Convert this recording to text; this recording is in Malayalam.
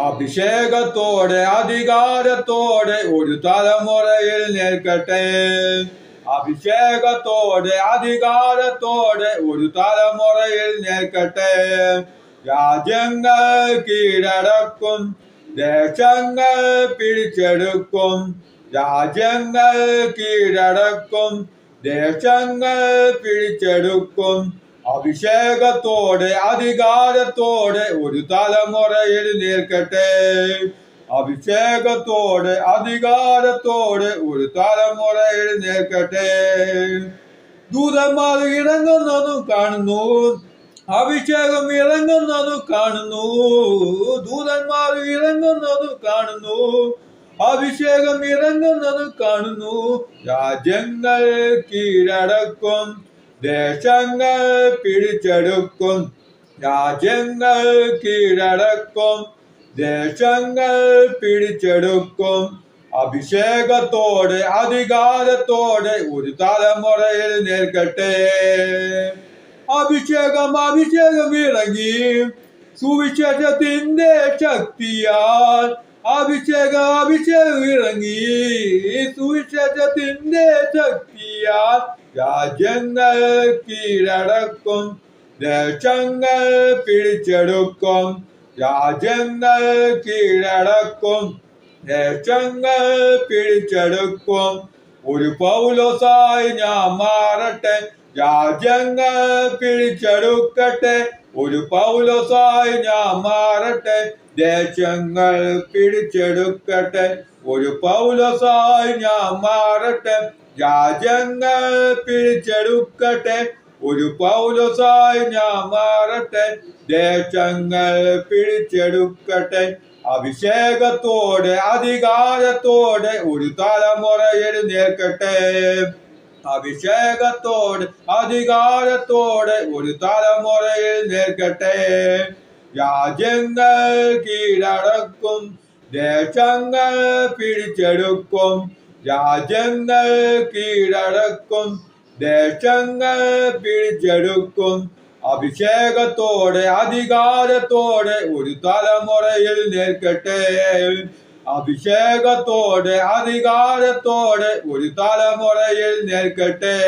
അഭിഷേകത്തോടെ അധികാരത്തോടെ ഒരു തലമുറയിൽ നിൽക്കട്ടെ. അഭിഷേകത്തോടെ അധികാരത്തോടെ ഒരു തലമുറയിൽ നിൽക്കട്ടെ. രാജ്യങ്ങൾ കീഴടക്കും ദേശങ്ങൾ പിടിച്ചെടുക്കും. രാജ്യങ്ങൾ കീഴടക്കും ദേശങ്ങൾ പിടിച്ചെടുക്കും. അഭിഷേകത്തോടെ അധികാരത്തോടെ ഒരു തലമുറയിൽ നിൽക്കട്ടെ. അഭിഷേകത്തോടെ അധികാരത്തോടെ ഒരു തലമുറയിൽ നിൽക്കട്ടെ. ദൂതന്മാർ ഇറങ്ങുന്നതും കാണുന്നു. അഭിഷേകം ഇറങ്ങുന്നതും കാണുന്നു. ദൂതന്മാർ ഇറങ്ങുന്നതും കാണുന്നു. അഭിഷേകം ഇറങ്ങുന്നതും കാണുന്നു. രാജ്യങ്ങൾ കീഴടക്കും. ദേശങ്ങൾ പിടിച്ചെടുക്കും രാജ്യങ്ങൾ കീഴടക്കും ദേശങ്ങൾ പിടിച്ചെടുക്കും. അഭിഷേകത്തോടെ അധികാരത്തോടെ ഒരു തലമുറയിൽ നിൽക്കട്ടെ അഭിഷേകം അഭിഷേകം ഇറങ്ങി. സുവിശേഷത്തിന്റെ ശക്തിയാൽ അഭിഷേകം ഇറങ്ങി സുവിശേഷത്തിന്റെ ശക്തിയാൽ രാജ്യങ്ങൾ കീഴടക്കും. ദേശങ്ങൾ പിടിച്ചെടുക്കും. രാജ്യങ്ങൾ കീഴടക്കും. ദേശങ്ങൾ പിടിച്ചെടുക്കും. ഒരു പൗലോസായി ഞാൻ മാറട്ടെ. രാജ്യങ്ങൾ പിടിച്ചെടുക്കട്ടെ. ഒരു പൗലോസായി ഞാൻ മാറട്ടെ. ദേശങ്ങൾ പിടിച്ചെടുക്കട്ടെ. ഒരു പൗലോസായി ഞാൻ മാറട്ടെ. രാജ്യങ്ങൾ പിടിച്ചെടുക്കട്ടെ. ഒരു പൗലോസായി ഞാൻ മാറട്ടെ. ദേശങ്ങൾ പിടിച്ചെടുക്കട്ടെ. അഭിഷേകത്തോടെ അധികാരത്തോടെ ഒരു തലമുറ എഴുന്നേൽക്കട്ടെ അഭിഷേകത്തോടെ അധികാരത്തോടെ ഒരു തലമുറയിൽ നിൽക്കട്ടെ. രാജ്യങ്ങൾ കീഴടക്കും ദേശങ്ങൾ പിടിച്ചെടുക്കും. രാജ്യങ്ങൾ കീഴടക്കും ദേശങ്ങൾ പിടിച്ചെടുക്കും. അഭിഷേകത്തോടെ അധികാരത്തോടെ ഒരു തലമുറയിൽ നിൽക്കട്ടെ അഭിഷേകത്തോടെ അധികാരത്തോടെ ഒരു തലമുറയിൽ നിൽക്കട്ടെ